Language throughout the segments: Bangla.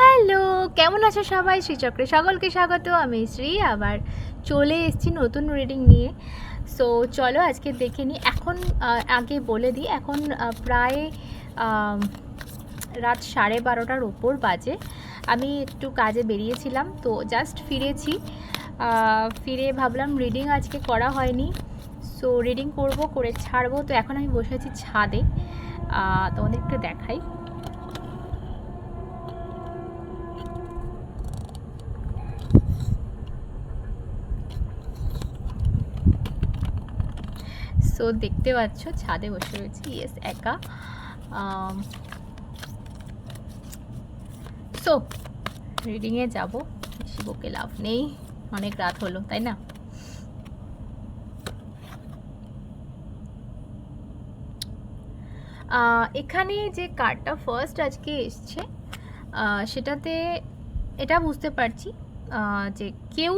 হ্যালো, কেমন আছো সবাই? শ্রীচক্রে সকলকে স্বাগত। আমি শ্রী, আবার চলে এসেছি নতুন রিডিং নিয়ে। সো চলো আজকে দেখে নিই এখন আগে বলে দিই, এখন প্রায় রাত সাড়ে বারোটার ওপর বাজে। আমি একটু কাজে বেরিয়েছিলাম, তো জাস্ট ফিরেছি। ফিরে ভাবলাম রিডিং আজকে করা হয়নি। সো রিডিং করব, করে ছাড়বো। তো এখন আমি বসে আছি ছাদে। তোমাদের একটু দেখাই। সো দেখতে পাচ্ছ, ছাদে বসে রয়েছি। ইয়েস একা। সো রিডিংয়ে যাব। বেশি বকে লাভ নেই। অনেক রাত হলো, তাই না? এখানে যে কার্ডটা ফার্স্ট আজকে এসছে সেটাতে এটা বুঝতে পারছি যে কেউ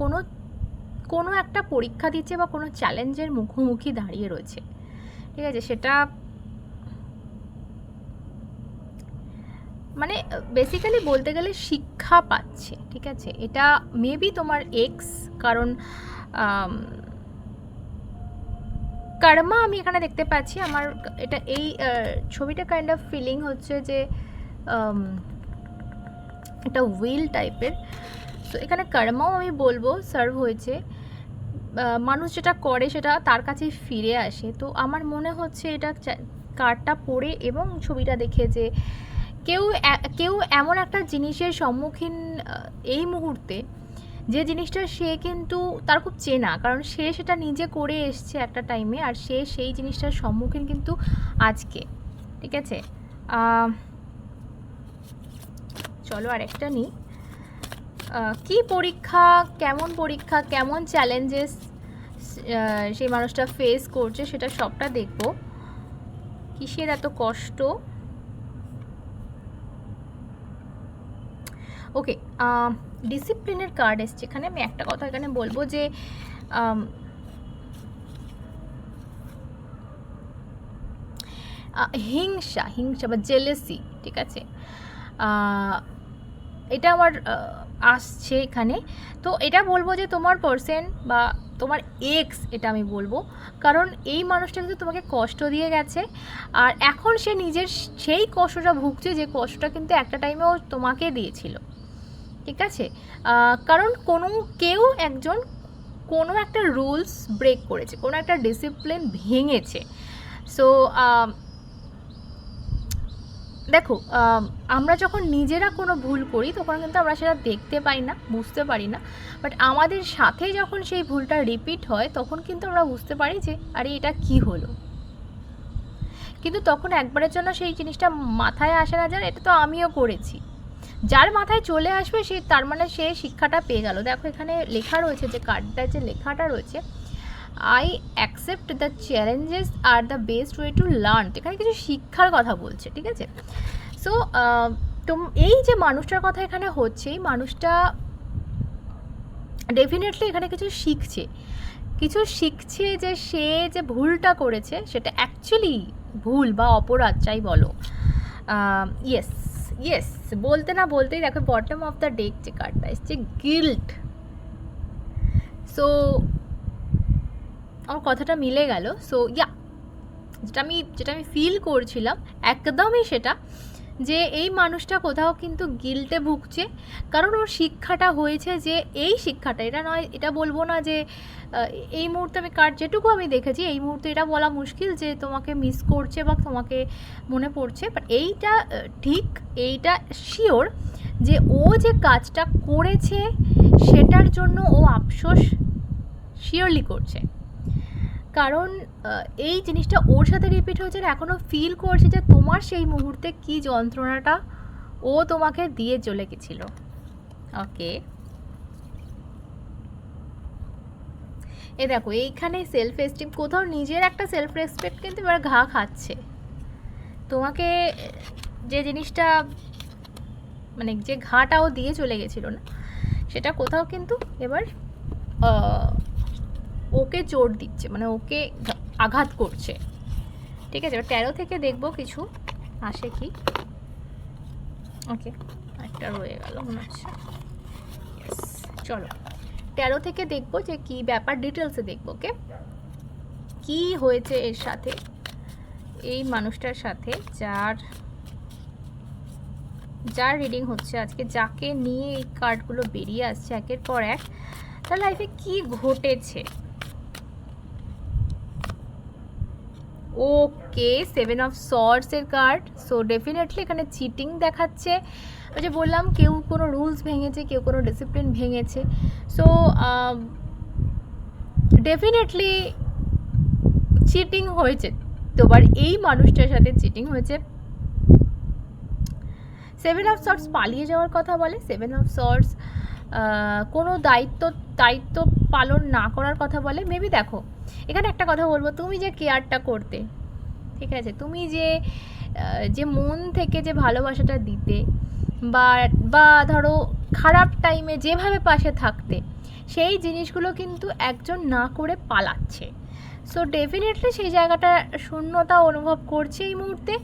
কোনো কোনো একটা পরীক্ষা দিচ্ছে বা কোনো চ্যালেঞ্জের মুখোমুখি দাঁড়িয়ে রয়েছে। ঠিক আছে, সেটা মানে বেসিক্যালি বলতে গেলে শিক্ষা পাচ্ছে, ঠিক আছে? এটা মেবি তোমার এক্স কারণ কর্মা আমি এখানে দেখতে পাচ্ছি। আমার এটা এই ছবিটা কাইন্ড অফ ফিলিং হচ্ছে যে একটা উইল টাইপের তো এখানে কর্মাও আমি বলব সার্ভ হয়েছে। মানুষ যেটা করে সেটা তার কাছেই ফিরে আসে। তো আমার মনে হচ্ছে এটা কার্ডটা পড়ে এবং ছবিটা দেখে যে কেউ কেউ এমন একটা জিনিসের সম্মুখীন এই মুহূর্তে যে জিনিসটা সে কিন্তু তার খুব চেনা। কারণ সে সেটা নিজে করে এসছে একটা টাইমে আর সে সেই জিনিসটার সম্মুখীন কিন্তু আজকে। ঠিক আছে? চলো আরেকটা নিই। আহ, কি পরীক্ষা, কেমন পরীক্ষা, কেমন চ্যালেঞ্জেস সেই মানুষটা ফেস করছে সেটা সবটা দেখব। কিসের এত কষ্ট? ওকে ডিসিপ্লিনের কার্ড এসছে। এখানে আমি একটা কথা এখানে বলব যে হিংসা হিংসা বা জেলেসি ঠিক আছে? এটা আমার আসছে এখানে। তো এটা বলব যে তোমার পার্সেন বা তোমার এক্স এটা আমি বলব। কারণ এই মানুষটা কিন্তু তোমাকে কষ্ট দিয়ে গেছে। আর এখন সে নিজের সেই কষ্টটা ভুগছে যে কষ্টটা কিন্তু একটা টাইমেও তোমাকে দিয়েছিল। ঠিক আছে? কারণ কোনো, কেউ একজন কোনো একটা রুলস ব্রেক করেছে, কোনো একটা ডিসিপ্লিন ভেঙেছে। সো দেখো আমরা যখন নিজেরা কোনো ভুল করি, তখন কিন্তু আমরা সেটা দেখতে পাই না, বুঝতে পারি না। বাট আমাদের সাথে যখন সেই ভুলটা রিপিট হয়, তখন কিন্তু আমরা বুঝতে পারি যে, আরে, এটা কি হলো? কিন্তু তখন একবারের জন্য সেই জিনিসটা মাথায় আসে না যার এটা তো আমিও করেছি। যার মাথায় চলে আসবে, সে, তার মানে সে শিক্ষাটা পেয়ে গেল। দেখো, এখানে লেখা রয়েছে যে কার্ডটা যে, লেখাটা রয়েছে I accept the challenges R the best way to learn এখানে কিছু শিক্ষার কথা বলছে, ঠিক আছে? সো তোম এই যে মানুষটার কথা এখানে হচ্ছে, এই মানুষটা ডেফিনেটলি এখানে কিছু শিখছে। কিছু শিখছে যে সে যে ভুলটা করেছে, সেটা অ্যাকচুয়ালি ভুল বা অপরাধ চাই বলো। ইয়েস ইয়েস বলতে না বলতেই দেখো বটম অফ দ্য ডেক যে কার্ডটা এসছে গিল্ট সো আমার কথাটা মিলে গেল। সো ইয়া যেটা আমি যেটা আমি ফিল করছিলাম একদমই সেটা যে এই মানুষটা কোথাও কিন্তু গিল্টে ভুগছে। কারণ ওর শিক্ষাটা হয়েছে যে এই শিক্ষাটা, এটা নয়, এটা বলব না যে এই মুহূর্তে আমি কার, যেটুকু আমি দেখেছি, এই মুহূর্তে এটা বলা মুশকিল যে তোমাকে মিস করছে বা তোমাকে মনে পড়ছে। বাট এইটা ঠিক এইটা শিওর যে ও যে কাজটা করেছে, সেটার জন্য ও আফসোস শিওরলি করছে। কারণ এই জিনিসটা ওর সাথে রিপিট হয়েছে এখনও ফিল করছে যে তোমার সেই মুহূর্তে কি যন্ত্রণাটা ও তোমাকে দিয়ে চলে গেছিল। ওকে এ দেখো, এইখানে সেলফ এস্টিম কোথাও নিজের একটা সেলফ রেসপেক্ট কিন্তু এবার ঘা খাচ্ছে। তোমাকে যে জিনিসটা মানে যে ঘাটা ও দিয়ে চলে গেছিল না, সেটা কোথাও কিন্তু এবার ওকে চোট দিচ্ছে মানে ওকে আঘাত করছে। ঠিক আছে তেরো থেকে দেখব কিছু। আসে কি? ওকে একটা রয়ে গেল মনে হচ্ছে। চলো। তেরো থেকে দেখব যে কি ব্যাপার ডিটেলসে দেখব ওকে কি হয়েছে এর সাথে? এই মানুষটার সাথে যার যার রিডিং হচ্ছে আজকে, যাকে নিয়ে এই কার্ডগুলো বেরিয়ে আসছে একের পর এক, তার লাইফে কি ঘটেছে? ওকে সেভেন অফ সর্টসের কার্ড সো ডেফিনেটলি এখানে চিটিং দেখাচ্ছে। ওই যে বললাম, কেউ কোনো রুলস ভেঙেছে, কেউ কোনো ডিসিপ্লিন ভেঙেছে। সো ডেফিনেটলি চিটিং হয়েছে। তোমার এই মানুষটার সাথে চিটিং হয়েছে। সেভেন অফ সর্টস পালিয়ে যাওয়ার কথা বলে। সেভেন অফ সর্টস কোনো দায়িত্ব দায়িত্ব পালন না করার কথা বলে। মেবি দেখো এখানে একটা কথা বলব, তুমি যে কেয়ারটা করতে, ঠিক আছে? তুমি যে যে মন থেকে যে ভালোবাসাটা দিতে বা বা ধরো খারাপ টাইমে যেভাবে পাশে থাকতে, সেই জিনিসগুলো কিন্তু একজন না করে পালাচ্ছে। সো ডেফিনেটলি সেই জায়গাটা শূন্যতা অনুভব করছে এই মুহূর্তে।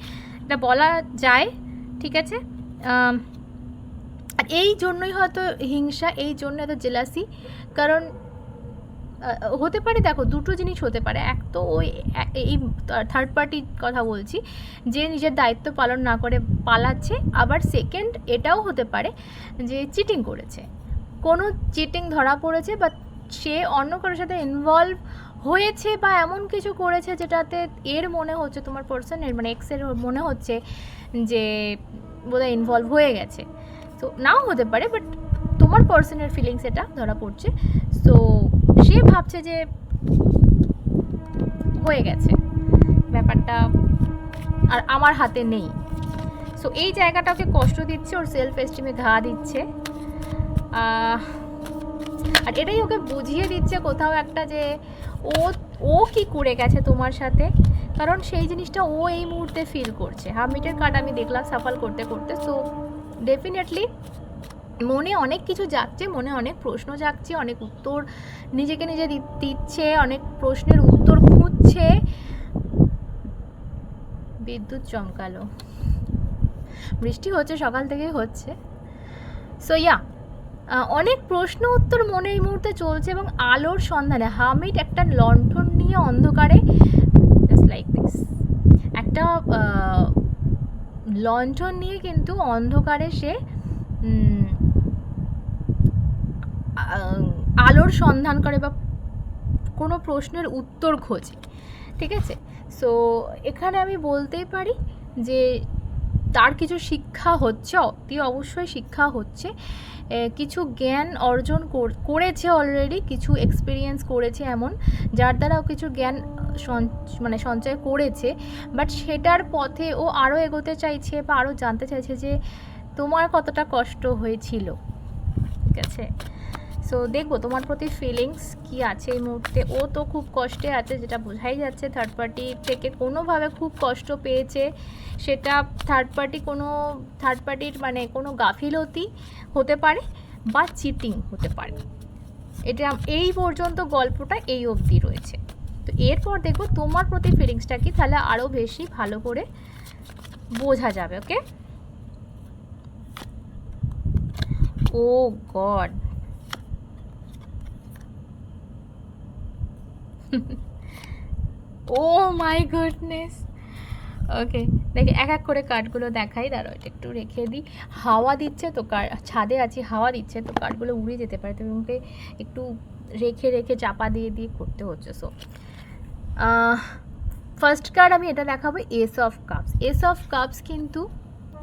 এটা বলা যায়, ঠিক আছে? এই জন্যই হয়তো হিংসা, এই জন্য এত জেলাসি কারণ হতে পারে, দেখো, দুটো জিনিস হতে পারে। এক তো ওই এই থার্ড পার্টির কথা বলছি, যে নিজের দায়িত্ব পালন না করে পালাচ্ছে। আবার সেকেন্ড এটাও হতে পারে যে চিটিং করেছে। কোনো চিটিং ধরা পড়েছে বা সে অন্য কারোর সাথে ইনভলভ হয়েছে বা এমন কিছু করেছে যেটাতে এর মনে হচ্ছে, তোমার পার্সনের মানে এক্সের মনে হচ্ছে যে বোধহয় ইনভলভ হয়ে গেছে। তো নাও হতে পারে বাট তোমার পার্সনের ফিলিংস এটা ধরা পড়ছে। সো সে ভাবছে যে হয়ে গেছে। ব্যাপারটা আর আমার হাতে নেই। সো এই জায়গাটা ওকে কষ্ট দিচ্ছে, ওর সেলফ এস্টিমে ঘা দিচ্ছে। আর এটাই ওকে বুঝিয়ে দিচ্ছে কোথাও একটা যে ও ও কি করে গেছে তোমার সাথে? কারণ সেই জিনিসটা ও এই মুহূর্তে ফিল করছে। হামিটের কার্ড আমি দেখলাম সাফল করতে করতে। সো ডেফিনেটলি মনে অনেক কিছু যাচ্ছে, মনে অনেক প্রশ্ন জাগছে, অনেক উত্তর নিজেকে নিজে দিচ্ছে, অনেক প্রশ্নের উত্তর খুঁজছে। বিদ্যুৎ চমকালো। বৃষ্টি হচ্ছে, সকাল থেকেই হচ্ছে। সো ইয়া অনেক প্রশ্ন উত্তর মনে এই মুহূর্তে চলছে এবং আলোর সন্ধানে হামিট একটা লণ্ঠন নিয়ে অন্ধকারে লাইক দিস একটা লণ্ঠন নিয়ে কিন্তু অন্ধকারে সে আলোর সন্ধান করে বা কোনো প্রশ্নের উত্তর খোঁজে, ঠিক আছে? সো এখানে আমি বলতেই পারি যে তার কিছু শিক্ষা হচ্ছে, অতি অবশ্যই শিক্ষা হচ্ছে। কিছু জ্ঞান অর্জন কর- করেছে অলরেডি কিছু এক্সপিরিয়েন্স করেছে এমন, যার দ্বারা কিছু জ্ঞান মানে সঞ্চয় করেছে। বাট সেটার পথে ও আরও এগোতে চাইছে বা আরও জানতে চাইছে যে তোমার কতটা কষ্ট হয়েছিল, ঠিক আছে? সো দেখব তোমার প্রতি ফিলিংস কি আছে এই মুহূর্তে। ও তো খুব কষ্টে আছে, যেটা বোঝাই যাচ্ছে থার্ড পার্টি থেকে কোনোভাবে খুব কষ্ট পেয়েছে। সেটা থার্ড পার্টি কোনো থার্ড পার্টির মানে কোনো গাফিলতি হতে পারে বা চিটিং হতে পারে। এটা এই পর্যন্ত গল্পটা এই অবধি রয়েছে। তো এরপর দেখব তোমার প্রতি ফিলিংসটা কি, তাহলে আরও বেশি ভালো করে বোঝা যাবে ওকে ও গড ও মাই গুডনেস ওকে দেখি, এক এক করে কার্ডগুলো দেখাই। দাঁড়ো এটা একটু রেখে দিই। হাওয়া দিচ্ছে তো, কার, ছাদে আছি, হাওয়া দিচ্ছে তো কার্ডগুলো উড়ে যেতে পারে। তো আমাকে একটু রেখে রেখে চাপা দিয়ে দিয়ে করতে হচ্ছে সো ফার্স্ট কার্ড আমি এটা দেখাবো ace of cups ace of cups কিন্তু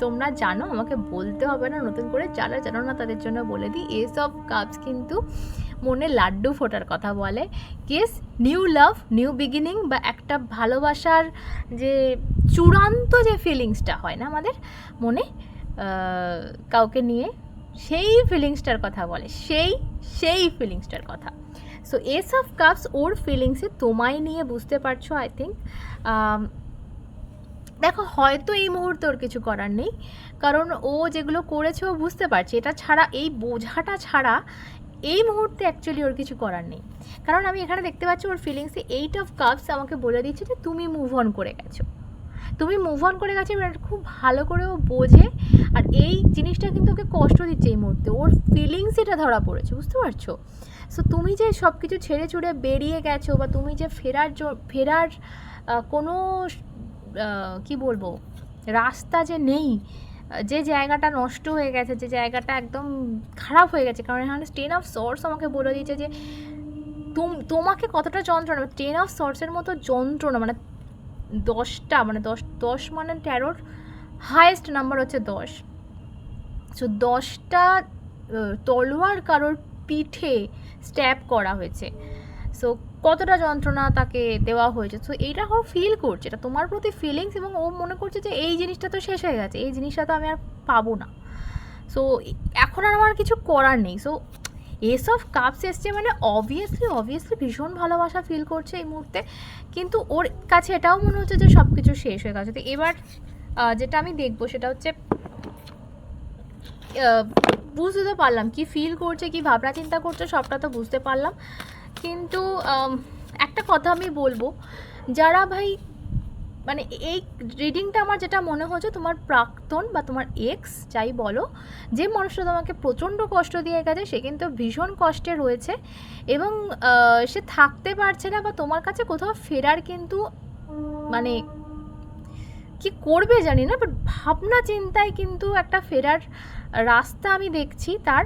তোমরা জানো, আমাকে বলতে হবে না, নতুন করে, যারা জানো না তাদের জন্য বলে দিই। এস অফ কাপস কিন্তু মনে লাড্ডু ফোটার কথা বলে। Case new love new beginning বা একটা ভালোবাসার যে চূড়ান্ত যে ফিলিংসটা হয় না আমাদের মনে কাউকে নিয়ে সেই ফিলিংসটার কথা বলে। সেই সেই ফিলিংসটার কথা। সো এস অফ কাপস ওর ফিলিংসে তোমায় নিয়ে বুঝতে পারছ আই থিঙ্ক দেখো, হয়তো এই মুহূর্তে ওর কিছু করার নেই। কারণ ও যেগুলো করেছে, ও বুঝতে পারছে। এটা ছাড়া, এই বোঝাটা ছাড়া এই মুহূর্তে অ্যাকচুয়ালি ওর কিছু করার নেই। কারণ আমি এখানে দেখতে পাচ্ছি ওর ফিলিংসে এইট অফ কাপস আমাকে বলে দিচ্ছে যে তুমি মুভ অন করে গেছো। তুমি মুভ অন করে গেছো এবার খুব ভালো করে ও বোঝে আর এই জিনিসটা কিন্তু ওকে কষ্ট দিচ্ছে এই মুহূর্তে। ওর ফিলিংস এটা ধরা পড়েছে, বুঝতে পারছ? সো তুমি যে সব কিছু ছেড়ে ছুড়ে বেরিয়ে গেছো বা তুমি যে ফেরার ফেরার কোনো কি বলব, রাস্তা যে নেই যে জায়গাটা নষ্ট হয়ে গেছে, যে জায়গাটা একদম খারাপ হয়ে গেছে, কারণ এখানে স্টেন অফ সোর্স আমাকে বলে দিয়েছে যে, তুম, তোমাকে কতটা যন্ত্রণা? টেন অফ সোর্সের মতো যন্ত্রণা মানে দশটা মানে দশ দশ মানে তেরোর হায়েস্ট নাম্বার হচ্ছে দশ। সো দশটা তলোয়ার কারোর পিঠে স্ট্যাপ করা হয়েছে। সো কতটা যন্ত্রণা তাকে দেওয়া হয়েছে? সো এইটা ও ফিল করছে, এটা তোমার প্রতি ফিলিংস এবং ও মনে করছে যে এই জিনিসটা তো শেষ হয়ে গেছে, এই জিনিসটা তো আমি আর পাবো না। সো এখন আর আমার কিছু করার নেই। সো এসব কাপস এসছে মানে অবভিয়াসলি অবভিয়াসলি ভীষণ ভালোবাসা ফিল করছে এই মুহূর্তে, কিন্তু ওর কাছে এটাও মনে হচ্ছে যে সব কিছু শেষ হয়ে গেছে। তো এবার যেটা আমি দেখব সেটা হচ্ছে বুঝতে তো পারলাম, কি ফিল করছে, কি ভাবনা চিন্তা করছে, সবটা তো বুঝতে পারলাম। কিন্তু একটা কথা আমি বলব। যারা ভাই মানে এই রিডিংটা আমার যেটা মনে হচ্ছে তোমার প্রাক্তন বা তোমার এক্স যাই বলো, যে মানুষটা তোমাকে প্রচণ্ড কষ্ট দিয়ে গেছে, সে কিন্তু ভীষণ কষ্টে রয়েছে এবং সে থাকতে পারছে না বা তোমার কাছে কোথাও ফেরার কিন্তু মানে কি করবে জানি না বাট ভাবনা চিন্তায় কিন্তু একটা ফেরার রাস্তা আমি দেখছি তার।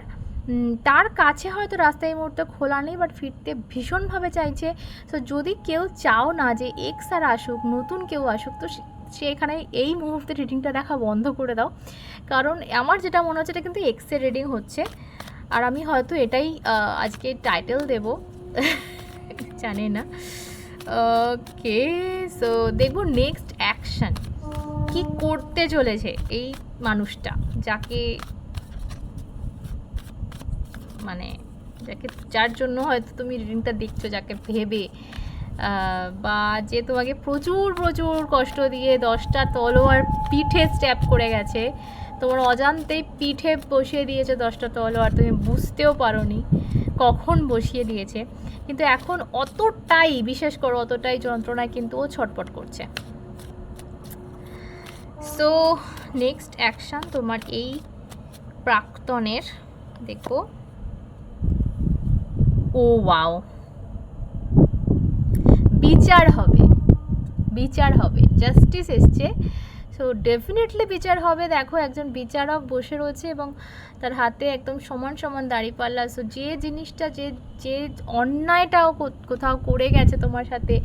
তার কাছে হয়তো রাস্তা এই মুহূর্তে খোলা নেই বাট ফিরতে ভীষণভাবে চাইছে। তো যদি কেউ চাও না যে এক্স আর আসুক, নতুন কেউ আসুক, তো সে এখানে এই মুহূর্তে রিডিংটা দেখা বন্ধ করে দাও। কারণ আমার যেটা মনে হচ্ছে, এটা কিন্তু এক্সের রিডিং হচ্ছে। আর আমি হয়তো এটাই আজকে টাইটেল দেব। জানি না। ওকে সো দেখব নেক্সট অ্যাকশন কি করতে চলেছে এই মানুষটা, যাকে মানে যাকে, যার জন্য হয়তো তুমি রিডিংটা দেখছ, যাকে ভেবে বা যে তোমাকে প্রচুর প্রচুর কষ্ট দিয়ে দশটা তলোয়ার পিঠে স্ট্যাপ করে গেছে, তোমার অজান্তেই পিঠে বসিয়ে দিয়েছে দশটা তলোয়ার, তুমি বুঝতেও পারোনি কখন বসিয়ে দিয়েছে। কিন্তু এখন অতটাই, বিশেষ করে অতটাই যন্ত্রণায় কিন্তু ও ছটপট করছে। সো নেক্সট অ্যাকশন তোমার এই প্রাক্তনের, দেখো ও ওয়াও। বিচার হবে। বিচার হবে। জাস্টিস এসছে। সো ডেফিনেটলি বিচার হবে। দেখো, একজন বিচারক বসে রয়েছে এবং তার হাতে একদম সমান সমান দাঁড়িপাল্লা সো যে জিনিসটা, যে যে অন্যায়টাও কোথাও করে গেছে তোমার সাথে,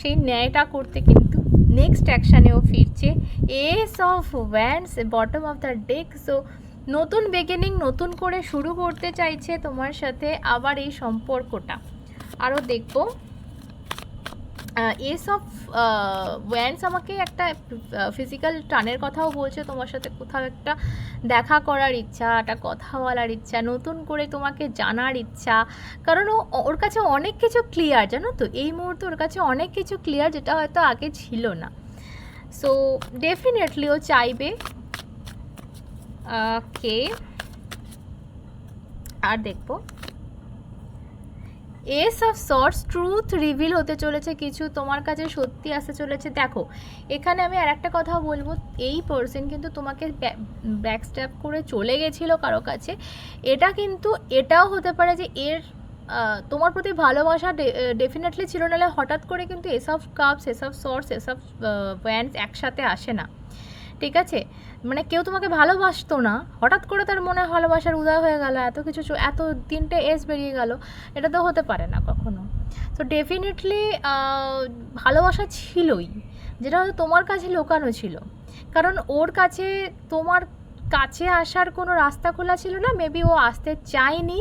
সেই ন্যায়টা করতে কিন্তু নেক্সট অ্যাকশানেও ফিরছে। Ace of wands bottom of the deck so নতুন বিগিনিং নতুন করে শুরু করতে চাইছে তোমার সাথে আবার এই সম্পর্কটা। আরও দেখব। এস অফ ওয়ান্স আমাকে একটা ফিজিক্যাল টানের কথাও বলছে তোমার সাথে। কোথাও একটা দেখা করার ইচ্ছা, একটা কথা বলার ইচ্ছা, নতুন করে তোমাকে জানার ইচ্ছা। কারণ ও, ওর কাছে অনেক কিছু ক্লিয়ার জানো তো? এই মুহূর্তে ওর কাছে অনেক কিছু ক্লিয়ার যেটা হয়তো আগে ছিল না। সো ডেফিনেটলি ও চাইবে কে আর দেখব। Ace of swords truth reveal হতে চলেছে, কিছু তোমার কাছে সত্যি আসতে চলেছে। দেখো, এখানে আমি আর একটা কথা বলব, এই পার্সন কিন্তু তোমাকে ব্যাকস্ট্যাপ করে চলে গেছিল কারও কাছে। এটা কিন্তু, এটাও হতে পারে যে এর তোমার প্রতি ভালোবাসা ডেফিনেটলি ছিল, নাহলে হঠাৎ করে কিন্তু এসব কাপস এসব সর্টস এসব ব্যান্ডস একসাথে আসে না। ঠিক আছে? মানে কেউ তোমাকে ভালোবাসতো না। হঠাৎ করে তার মনে ভালোবাসার উদয় হয়ে গেল, এত কিছু এত তিনটে এস বেরিয়ে গেল, এটা তো হতে পারে না কখনো। তো ডেফিনেটলি ভালোবাসা ছিলই, যেটা হয়তো তোমার কাছে লুকানো ছিল। কারণ ওর কাছে, তোমার কাছে আসার কোনো রাস্তা খোলা ছিল না মেবি ও আসতে চায়নি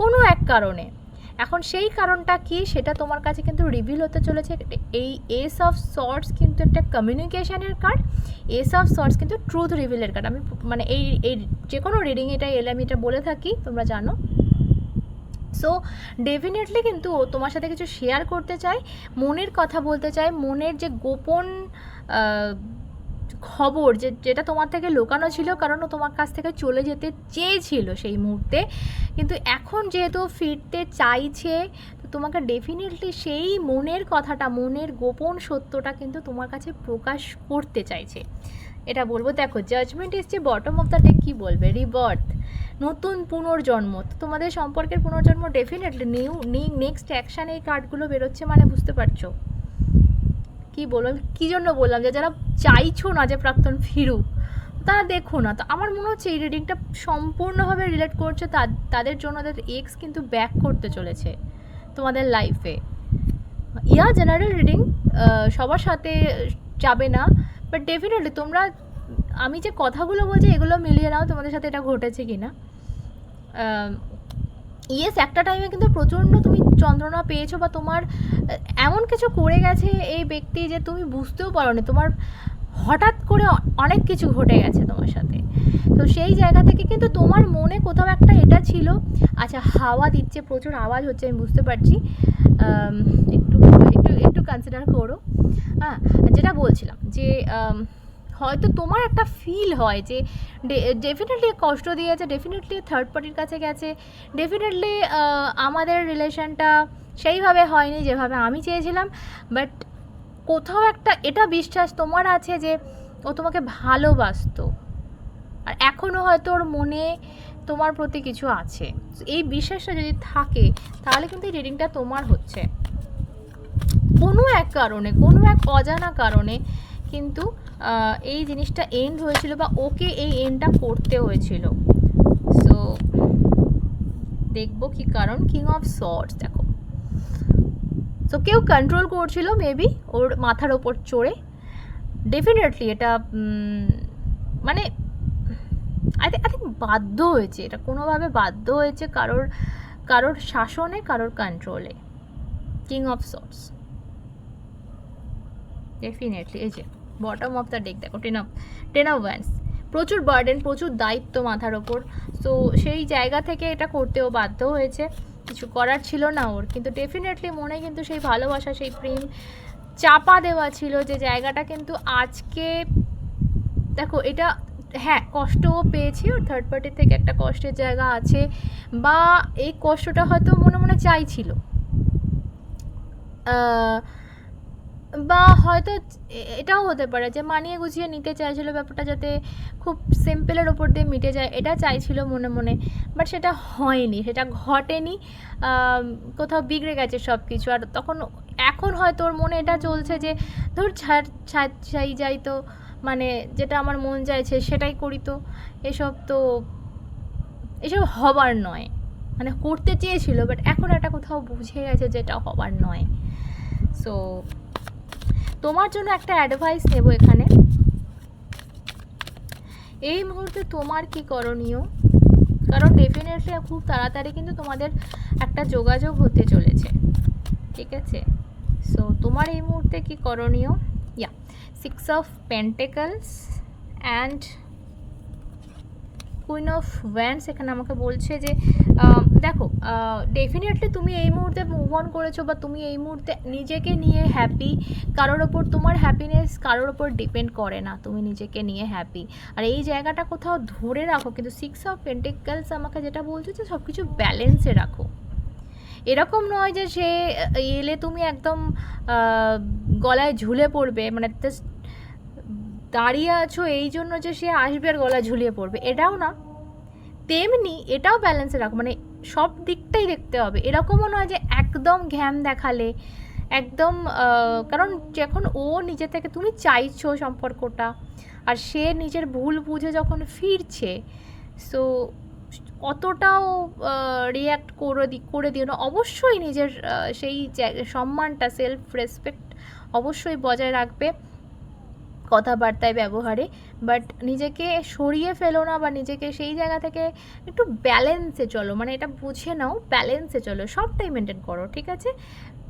কোনো এক কারণে। এখন সেই কারণটা কি? সেটা তোমার কাছে কিন্তু রিভিল হতে চলেছে। এই এস অফ সর্টস কিন্তু একটা কমিউনিকেশানের কার্ড এস অফ সর্টস কিন্তু ট্রুথ রিভিলের কার্ড আমি মানে এই এই যে কোনো রিডিং এটাই এলে আমি এটা বলে থাকি, তোমরা জানো। সো ডেফিনেটলি কিন্তু তোমার সাথে কিছু শেয়ার করতে চায়, মনের কথা বলতে চায়। মনের যে গোপন খবর যে, যেটা তোমার থেকে লুকানো ছিল, কারণ ও তোমার কাছ থেকে চলে যেতে চেয়েছিল সেই মুহূর্তে। কিন্তু এখন যেহেতু ফিরতে চাইছে, তো তোমাকে ডেফিনেটলি সেই মনের কথাটা, মনের গোপন সত্যটা কিন্তু তোমার কাছে প্রকাশ করতে চাইছে। এটা বলব, দেখো জাজমেন্ট এসছে বটম অফ দ্য ডেক কী বলবে? রিবার্থ নতুন পুনর্জন্ম। তো তোমাদের সম্পর্কের পুনর্জন্ম ডেফিনেটলি নিউ নেক্সট অ্যাকশান এই কার্ডগুলো বেরোচ্ছে মানে বুঝতে পারছ? কি বলব কী জন্য বললাম যে যারা চাইছো না যে প্রাক্তন ফিরুক, তারা দেখো না। তো আমার মনে হচ্ছে এই রিডিংটা সম্পূর্ণভাবে রিলেট করছে তাদের জন্য তাদের এক্স কিন্তু ব্যাক করতে চলেছে তোমাদের লাইফে ইয়া জেনারেল রিডিং সবার সাথে যাবে না বাট ডেফিনেটলি তোমরা, আমি যে কথাগুলো বলছি এগুলো মিলিয়ে নাও তোমাদের সাথে এটা ঘটেছে কি না ইয়েস একটা টাইমে কিন্তু প্রচণ্ড তুমি যন্ত্রণা পেয়েছ বা তোমার এমন কিছু করে গেছে এই ব্যক্তি যে তুমি বুঝতেও পারো না তোমার হঠাৎ করে অনেক কিছু ঘটে গেছে তোমার সাথে। তো সেই জায়গা থেকে কিন্তু তোমার মনে কোথাও একটা এটা ছিল আচ্ছা হাওয়া দিচ্ছে, প্রচুর আওয়াজ হচ্ছে, আমি বুঝতে পারছি। একটু একটু একটু কনসিডার করো। হ্যাঁ যেটা বলছিলাম যে হয়তো তোমার একটা ফিল হয় যে ডেফিনেটলি কষ্ট দিয়েছে ডেফিনেটলি থার্ড পার্টির কাছে গেছে ডেফিনেটলি আমাদের রিলেশনটা সেইভাবে হয়নি যেভাবে আমি চেয়েছিলাম বাট কোথাও একটা এটা বিশ্বাস তোমার আছে যে ও তোমাকে ভালোবাসতো। আর এখনও হয়তো ওর মনে তোমার প্রতি কিছু আছে। এই বিশ্বাসটা যদি থাকে, তাহলে কিন্তু এই রিডিংটা তোমার হচ্ছে। কোনো এক কারণে, কোনো এক অজানা কারণে কিন্তু এই জিনিসটা এন্ড হয়েছিল বা ওকে এই এন্ডটা করতে হয়েছিল। সো দেখব কি কারণ কিং অফ সর্টস দেখো। সো কেউ কন্ট্রোল করছিল মেবি ওর মাথার ওপর চড়ে। ডেফিনেটলি এটা মানে আই থিঙ্ক আই থিঙ্ক বাধ্য হয়েছে, এটা কোনোভাবে বাধ্য হয়েছে কারোর কারোর শাসনে, কারোর কন্ট্রোলে কিং অফ সর্টস ডেফিনেটলি এই যে। বটম অফ দ্য ডেক দেখো, ten of ten of wands প্রচুর বার্ডেন প্রচুর দায়িত্ব মাথার ওপর। সো সেই জায়গা থেকে এটা করতেও বাধ্য হয়েছে। কিছু করার ছিল না ওর, কিন্তু ডেফিনেটলি মনে কিন্তু সেই ভালোবাসা, সেই প্রেম চাপা দেওয়া ছিল যে জায়গাটা কিন্তু আজকে, দেখো, এটা হ্যাঁ কষ্টও পেয়েছি ওর থার্ড পার্টির থেকে একটা কষ্টের জায়গা আছে, বা এই কষ্টটা হয়তো মনে মনে চাইছিল। বা হয়তো এটাও হতে পারে যে মানিয়ে গুছিয়ে নিতে চাইছিল ব্যাপারটা যাতে খুব সিম্পলের ওপর দিয়ে মিটে যায়, এটা চাইছিল মনে মনে। বাট সেটা হয়নি, সেটা ঘটেনি। কোথাও বিগড়ে গেছে সব কিছু আর তখন, এখন হয়তো ওর মনে এটা চলছে যে, ধর, ছাড় ছাড় চাই যাই তো। মানে যেটা আমার মন চাইছে সেটাই করি তো। এসব তো, এসব হবার নয়। মানে করতে চেয়েছিল বাট এখন একটা কোথাও বুঝে গেছে যেটা হবার নয়। সো তোমার জন্য একটা অ্যাডভাইস নেব এখানে। এই মুহূর্তে তোমার কি করণীয়? কারণ ডেফিনেটলি খুব তাড়াতাড়ি কিন্তু তোমাদের একটা যোগাযোগ হতে চলেছে। ঠিক আছে? সো তোমার এই মুহূর্তে কি করণীয়? Yeah six of pentacles and queen of wands এখানে আমাকে বলছে যে দেখো ডেফিনেটলি তুমি এই মুহূর্তে মুভ অন করেছ বা তুমি এই মুহূর্তে নিজেকে নিয়ে হ্যাপি কারোর ওপর তোমার হ্যাপিনেস কারোর ওপর ডিপেন্ড করে না, তুমি নিজেকে নিয়ে হ্যাপি আর এই জায়গাটা কোথাও ধরে রাখো, কিন্তু সিক্স অফ পেন্টিকালস আমাকে যেটা বলছে যে সব কিছু ব্যালেন্সে রাখো। এরকম নয় যে সে, এলে তুমি একদম গলায় ঝুলে পড়বে মানে দাঁড়িয়ে আছো এই জন্য যে সে আসবে আর গলা ঝুলিয়ে পড়বে, এটাও না। তেমনি এটাও ব্যালেন্সে রাখো মানে সব দিকটাই দেখতে হবে। এরকমও নয় যে একদম ঘ্যাম দেখালে, একদম কারণ যখন ও নিজে থেকে, তুমি চাইছো সম্পর্কটা, আর সে নিজের ভুল বুঝে যখন ফিরছে সো অতটাও রিয়্যাক্ট করে দি, করে দিও না। অবশ্যই নিজের সেই সম্মানটা সেলফ রেসপেক্ট অবশ্যই বজায় রাখবে। কথাবার্তায়, ব্যবহারে বাট নিজেকে সরিয়ে ফেলো না বা নিজেকে সেই জায়গা থেকে একটু ব্যালেন্সে চলো মানে এটা বুঝে নাও ব্যালেন্সে চলো, সবটাই মেনটেন করো, ঠিক আছে?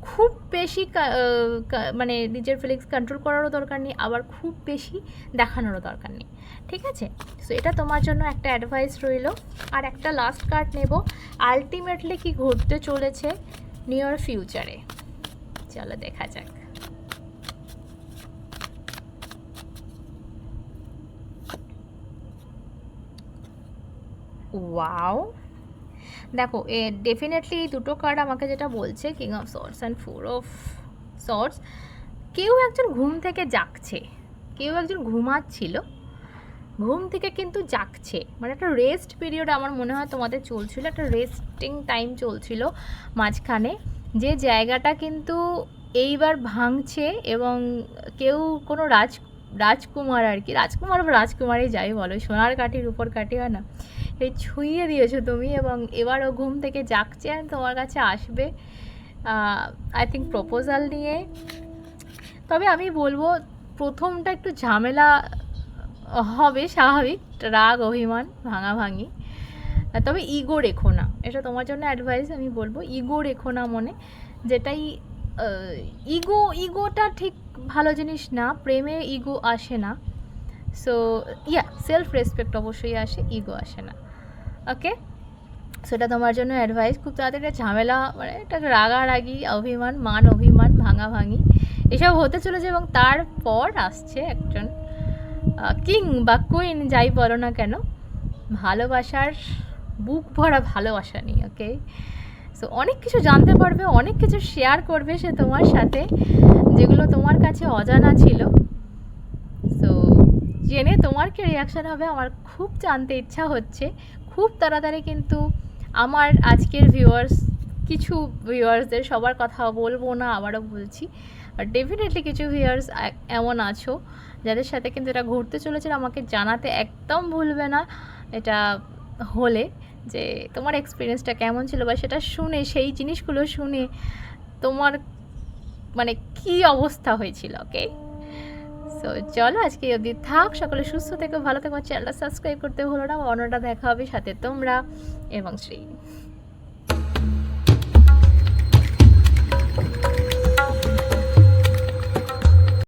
খুব বেশি মানে নিজের ফিলিংস কন্ট্রোল করারও দরকার নেই, আবার খুব বেশি দেখানোরও দরকার নেই, ঠিক আছে? সো এটা তোমার জন্য একটা অ্যাডভাইস রইল। আর একটা লাস্ট কার্ড নেব আলটিমেটলি কি ঘটতে চলেছে নিয়ার ফিউচারে চলো, দেখা যাক। ওয়াও দেখো, এ ডেফিনেটলি এই দুটো কার্ড আমাকে যেটা বলছে king of swords and four of swords কেউ একজন ঘুম থেকে জাগছে, কেউ একজন ঘুমাচ্ছিল, ঘুম থেকে কিন্তু জাগছে। মানে একটা রেস্ট পিরিয়ড আমার মনে হয় তোমাদের চলছিল, একটা রেস্টিং টাইম চলছিল মাঝখানে। যে জায়গাটা কিন্তু এইবার ভাঙছে এবং কেউ কোনো রাজ, রাজকুমার আর কি, রাজকুমার বা রাজকুমারই যাই বলো, সোনার কাঠির উপর কাঠি হয় না। ছুঁয়ে দিয়েছ তুমি এবং এবার ও ঘুম থেকে জাগছে তোমার কাছে আসবে। আই থিঙ্ক প্রপোজাল নিয়ে। তবে আমি বলব, প্রথমটা একটু ঝামেলা হবে স্বাভাবিক, রাগ, অভিমান, ভাঙাভাঙি। তবে ইগো রেখো না। এটা তোমার জন্য অ্যাডভাইস আমি বলব ইগো রেখো না মনে। যেটাই ইগো ইগোটা ঠিক ভালো জিনিস না, প্রেমে ইগো আসে না। সো ইয়া সেলফ রেসপেক্ট অবশ্যই আসে ইগো আসে না। ওকে সেটা তোমার জন্য অ্যাডভাইস খুব তাড়াতাড়ি ঝামেলা মানে একটা রাগারাগি, অভিমান, মান অভিমান, ভাঙাভাঙি, এসব হতে চলেছে এবং তারপর আসছে একজন কিং বা কুইন যাই বলো না কেন, ভালোবাসার বুক ভরা ভালোবাসা নিয়ে ওকে সো অনেক কিছু জানতে পারবে, অনেক কিছু শেয়ার করবে সে তোমার সাথে, যেগুলো তোমার কাছে অজানা ছিল। জেনে তোমার কি রিয়াকশান হবে? আমার খুব জানতে ইচ্ছা হচ্ছে। খুব তাড়াতাড়ি কিন্তু আমার আজকের ভিউয়ার্স কিছু ভিউয়ার্সদের সবার কথা বলব না, আবারও বলছি। ডেফিনেটলি কিছু ভিউয়ার্স এমন আছো, যাদের সাথে কিন্তু এটা ঘুরতে চলেছে আমাকে জানাতে একদম ভুলবে না। এটা হলে যে তোমার এক্সপিরিয়েন্সটা কেমন ছিল বা সেটা শুনে, সেই জিনিসগুলো শুনে তোমার মানে কি অবস্থা হয়েছিল ওকে সো চলো আজকে অবধি থাক। সকলে সুস্থ থেকো, ভালো থেকো। চ্যানেলটা সাবস্ক্রাইব করতে হলো না। অন্যটা দেখা হবে সাথে তোমরা এবং শ্রী।